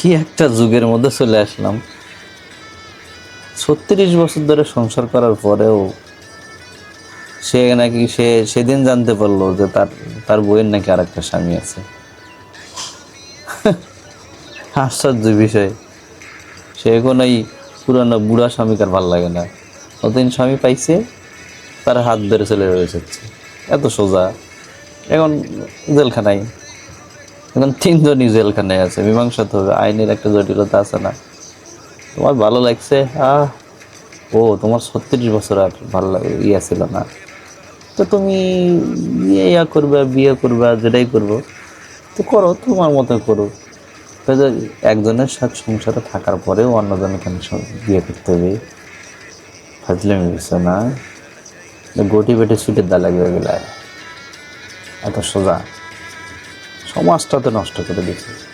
কি একটা যুগের মধ্যে চলে আসলাম। ছত্রিশ বছর ধরে সংসার করার পরেও সে নাকি সে সেদিন জানতে পারল যে তার তার বইয়ের নাকি আর একটা স্বামী আছে। আশ্চর্য বিষয়। সে এখন এই পুরানো বুড়া স্বামীকে আর ভালো লাগে না। নতুন স্বামী পাইছে, তার হাত ধরে চলে রয়েছে এত সোজা। এখন জেলখানায়। এখন তিনজনই জেলখানায় আছে, মীমাংসা তো হবে, আইনের একটা জটিলতা আছে না। তোমার ভালো লাগছে? আহ, ও, তোমার ছত্রিশ বছর আর ভালো লাগে ইয়া ছিল না। তো তুমি ইয়ে ইয়া করবে, বিয়ে করবে, যেটাই করব, তো করো, তোমার মতো করো। একজনের সাথে সংসারে থাকার পরেও অন্যজনের কেন বিয়ে করতে হবে? ফাজলামি বুঝছ না? গটি বেটে ছুটে দা লাগবে গেলে। এত সোজা। সমাজটা তো নষ্ট করে দিচ্ছে